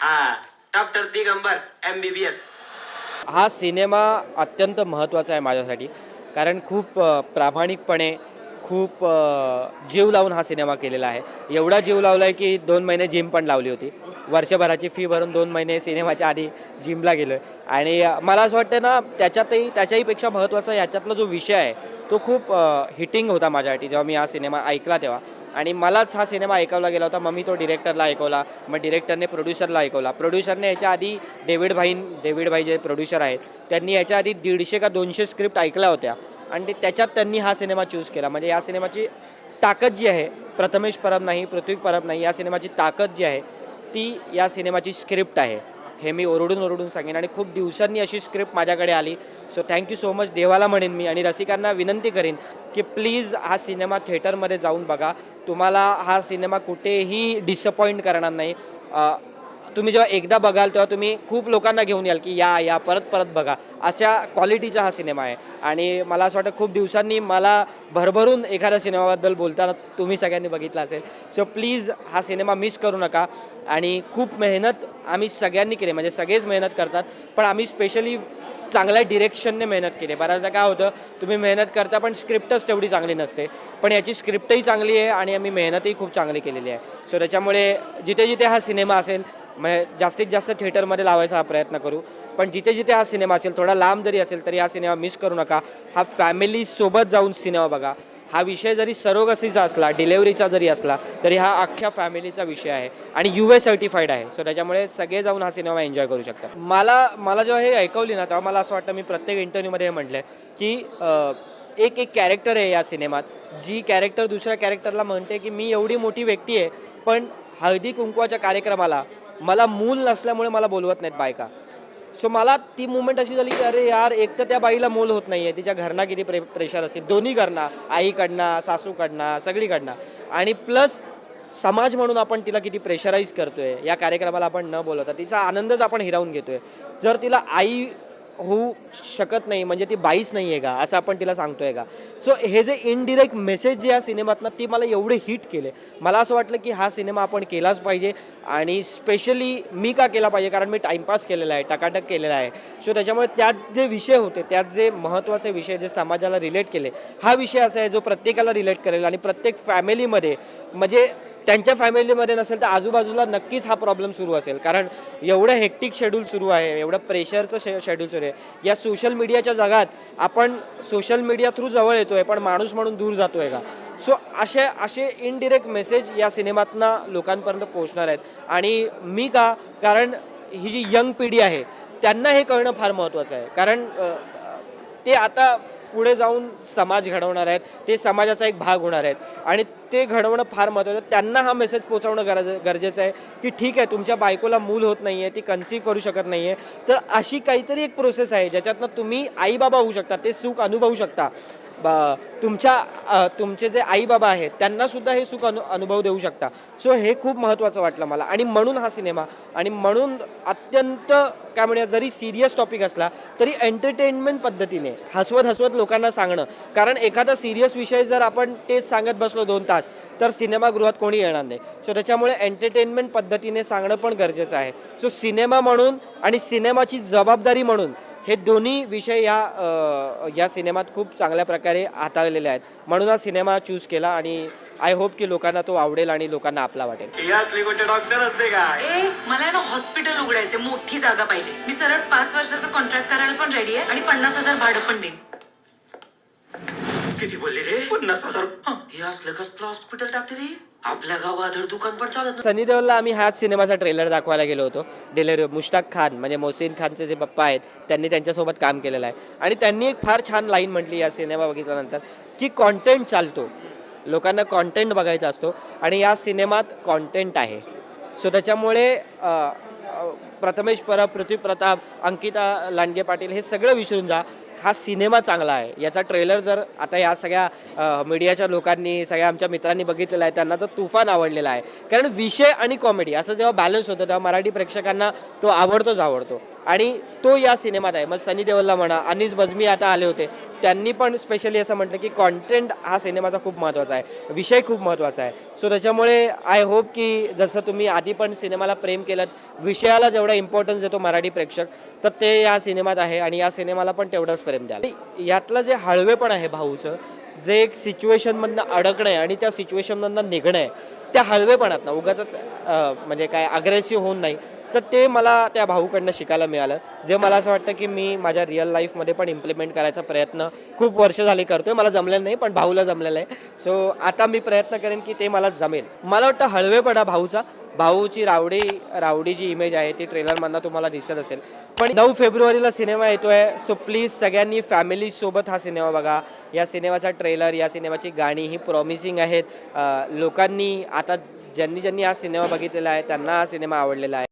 हा doctor Digambar M B B S हा cinema अत्यंत महत्त्वाचा आहे माझ्यासाठी. कारण खूप प्रामाणिकपणे खूप जीव लावून हा सिनेमा केलेला आहे. एवढा जीव लावला आहे की दोन महिने जिम पण लावली होती. वर्षभराची फी भरून दोन महिने सिनेमाच्या आधी जिमला गेलो आणि मला असं वाटतं ना त्याच्यातही त्याच्याही पेक्षा महत्त्वाचा याच्यातला जो विषय आहे तो खूप हिटिंग होता माझ्यासाठी जेव्हा मी हा सिनेमा ऐकला तेव्हा. आणि मलाच हा सिनेमा ऐकवला गेला होता. मग मी तो डिरेक्टरला ऐकवला. मग डिरेक्टरने प्रोड्युसरला ऐकवला. प्रोड्युसरने याच्या आधी डेव्हिड भाई डेव्हिड भाई जे प्रोड्युसर आहेत त्यांनी याच्या आधी दीडशे का दोनशे स्क्रिप्ट ऐकल्या होत्या. आणि ते- त्याच्यात त्यांनी हा सिनेमा चूज केला. म्हणजे या सिनेमाची ताकद जी आहे प्रथमेश परब नाही पृथ्वी परब नाही या सिनेमाची ताकद जी आहे ती या सिनेमाची स्क्रिप्ट आहे. हे मी ओरडून ओरडून सांगेन आणि खूप दिवसांनी अशी स्क्रिप्ट माझ्याकडे आली. सो थँक्यू सो मच देवाला म्हणेन मी आणि रसिकांना विनंती करेन की प्लीज हा सिनेमा थिएटरमध्ये जाऊन बघा. तुम्हाला हा सिनेमा कुठेही डिसअपॉइंट करणार नाही. तुम्ही जेव्हा एकदा बघाल तेव्हा तुम्ही खूप लोकांना घेऊन याल की या या परत परत बघा. अशा क्वालिटीचा हा सिनेमा आहे. आणि मला असं वाटतं खूप दिवसांनी मला भरभरून एखाद्या सिनेमाबद्दल बोलताना तुम्ही सगळ्यांनी बघितला असेल. सो प्लीज हा सिनेमा मिस करू नका. आणि खूप मेहनत आम्ही सगळ्यांनी केली. म्हणजे सगळेच मेहनत करतात. पण आम्ही स्पेशली चांगल्या डिरेक्शनने मेहनत केली. बऱ्याचदा काय होतं तुम्ही मेहनत करता पण स्क्रिप्टच तेवढी चांगली नसते. पण याची स्क्रिप्टही चांगली आहे आणि आम्ही मेहनतही खूप चांगली केलेली आहे. सो त्याच्यामुळे जिथे जिथे हा सिनेमा असेल म्हणजे जास्तीत जास्त थिएटरमध्ये लावायचा हा प्रयत्न करू. पण जिथे जिथे हा सिनेमा असेल थोडा लांब जरी असेल तरी हा सिनेमा मिस करू नका. हा फॅमिलीसोबत जाऊन सिनेमा बघा. हा विषय जरी सरोगसीचा असला डिलेवरीचा जरी असला तरी हा अख्ख्या फॅमिलीचा विषय आहे. आणि यू ए सर्टिफाईड आहे. सो त्याच्यामुळे सगळे जाऊन हा सिनेमा एन्जॉय करू शकतात मला मला जेव्हा हे ऐकवली ना तेव्हा मला असं वाटतं मी प्रत्येक इंटरव्ह्यूमध्ये हे म्हटलं की एक एक कॅरेक्टर आहे या सिनेमात जी कॅरेक्टर दुसऱ्या कॅरेक्टरला म्हणते की मी एवढी मोठी व्यक्ती आहे पण हळदी कुंकवाच्या कार्यक्रमाला मला मूल नसल्यामुळे मला बोलवत नाहीत बायका. सो मला ती मुवमेंट अशी झाली की अरे यार एक तर त्या बाईला मूल होत नाही आहे तिच्या घरना किती प्रे प्रेशर असेल दोन्ही घरना. आईकडनं सासूकडनं सगळीकडनं. आणि प्लस समाज म्हणून आपण तिला किती प्रेशराईज करतोय. या कार्यक्रमाला आपण न बोलवता तिचा आनंदच आपण हिरावून घेतोय. जर तिला आई होऊ शकत नाही म्हणजे ती बाईच नाही आहे का असं आपण तिला सांगतोय का? सो हे जे इनडिरेक्ट मेसेज जे या सिनेमातनं ती मला एवढे हिट केले. मला असं वाटलं की हा सिनेमा आपण केलाच पाहिजे आणि स्पेशली मी का केला पाहिजे? कारण मी टाईमपास केलेला आहे टकाटक केलेला आहे. सो त्याच्यामुळे त्यात जे विषय होते त्यात जे महत्त्वाचे विषय जे समाजाला रिलेट केले हा विषय असा आहे जो प्रत्येकाला रिलेट करेल आणि प्रत्येक फॅमिलीमध्ये म्हणजे त्यांच्या फॅमिलीमध्ये नसेल तर आजूबाजूला नक्कीच हा प्रॉब्लेम सुरू असेल. कारण एवढं हेक्टिक शेड्यूल सुरू आहे एवढं प्रेशरचं शे शेड्यूल सुरू आहे. या सोशल मीडियाच्या जगात आपण सोशल मीडिया थ्रू जवळ येतो आहे पण माणूस म्हणून दूर जातो आहे का? सो असे असे इनडिरेक्ट मेसेज या सिनेमातनं लोकांपर्यंत पोहोचणार आहेत. आणि मी का? कारण ही जी यंग पिढी आहे त्यांना हे कळणं फार महत्त्वाचं आहे. कारण ते आता पुढे जाऊन समाज घडवणार आहेत ते समाजाचा एक भाग होणार आहेत. आणि ते घडवणं फार महत्त्वाचं त्यांना हा मेसेज पोहोचवणं गरज गरजेचं आहे की ठीक आहे तुमच्या बायकोला मूल होत नाही आहे ती कन्सीव्ह करू शकत नाही आहे तर अशी काहीतरी एक प्रोसेस आहे ज्याच्यातनं तुम्ही आई बाबा होऊ शकता ते सुख अनुभवू शकता. बा तुमच्या तुमचे जे आई बाबा आहेत त्यांना सुद्धा हे सुख अनु अनुभव देऊ शकता. सो हे खूप महत्त्वाचं वाटलं मला. आणि म्हणून हा सिनेमा आणि म्हणून अत्यंत काय म्हणूया जरी सिरियस टॉपिक असला तरी एंटरटेनमेंट पद्धतीने हसवत हसवत लोकांना सांगणं. कारण एखादा सिरियस विषय जर आपण तेच सांगत बसलो दोन तास तर सिनेमागृहात कोणी येणार नाही. सो त्याच्यामुळे एंटरटेनमेंट पद्धतीने सांगणं पण गरजेचं आहे. सो सिनेमा म्हणून आणि सिनेमाची जबाबदारी म्हणून हे दोन्ही विषय या या सिनेमात खूप चांगल्या प्रकारे हाताळलेले आहेत. म्हणून हा सिनेमा चूज केला आणि आय होप की लोकांना तो आवडेल आणि लोकांना आपला वाटेल. डॉक्टर असते का? ए मला ना हॉस्पिटल उघडायचे मोठी जागा पाहिजे. मी सरळ पाच वर्षाचं कॉन्ट्रॅक्ट करायला पण रेडी आहे आणि पन्नास हजार भाडं पण देईन. किती बोलले रे? पन्नास हजार. हं, हे असलं कसलं हॉस्पिटल टाकते रे? आपल्या गावात दुकान पण चालत नाही. सनी देओलला आम्ही हाच सिनेमाचा ट्रेलर दाखवायला गेलो होतो. डिलेरी मुश्ताक खान म्हणजे मोहसिन खानचे जे पप्पा आहेत त्यांनी त्यांच्यासोबत काम केलेलं आहे. आणि त्यांनी एक फार छान लाईन म्हटली या सिनेमा बघितल्यानंतर की कॉन्टेंट चालतो. लोकांना कॉन्टेंट बघायचा असतो. आणि या सिनेमात कॉन्टेंट आहे. सो त्याच्यामुळे अ, अ, प्रथमेश परब पृथ्वी प्रताप अंकिता लांडगे पाटील हे सगळं विसरून जा. हा सिनेमा चांगला आहे. याचा ट्रेलर जर आता या सगळ्या मीडियाच्या लोकांनी सगळ्या आमच्या मित्रांनी बघितलेला आहे त्यांना तर तुफान आवडलेला आहे. कारण विषय आणि कॉमेडी असं जेव्हा बॅलन्स होतं तेव्हा मराठी प्रेक्षकांना तो आवडतोच आवडतो. आणि तो या सिनेमात आहे. मग सनी देओलला म्हणा अनिस बजमी आता आले होते. त्यांनी पण स्पेशली असं म्हटलं की कॉन्टेंट हा सिनेमाचा खूप महत्त्वाचा आहे. विषय खूप महत्त्वाचा आहे. सो त्याच्यामुळे आय होप की जसं तुम्ही आधी पण सिनेमाला प्रेम केलं विषयाला जेवढा इम्पॉर्टन्स देतो मराठी प्रेक्षक तर ते या सिनेमात आहे आणि या सिनेमाला पण तेवढंच प्रेम द्याल. यातलं जे हळवेपण आहे भाऊचं जे एक सिच्युएशनमधनं अडकणं आहे आणि त्या सिच्युएशनमधनं निघणं आहे त्या हळवेपणात ना उगाच म्हणजे काय अग्रेसिव्ह होऊन नाही तर ते मला त्या भाऊकडनं शिकायला मिळालं जे मला असं वाटतं की मी माझ्या रिअल लाईफमध्ये पण इम्प्लिमेंट करायचा प्रयत्न खूप वर्ष झाली करतोय. मला जमलेलं नाही पण भाऊला जमलेलं आहे. सो आता मी प्रयत्न करेन की ते मला जमेल. मला वाटतं हळवेपणा भाऊचा. भाऊची रावडी रावडी जी इमेज आहे ती ट्रेलरमधनं तुम्हाला दिसत असेल. पण नऊ फेब्रुवारीला सिनेमा येतोय. सो प्लीज सगळ्यांनी फॅमिलीसोबत हा सिनेमा बघा. या सिनेमाचा ट्रेलर या सिनेमाची गाणी ही प्रॉमिसिंग आहेत. लोकांनी आता ज्यांनी ज्यांनी हा सिनेमा बघितलेला आहे त्यांना हा सिनेमा आवडलेला आहे.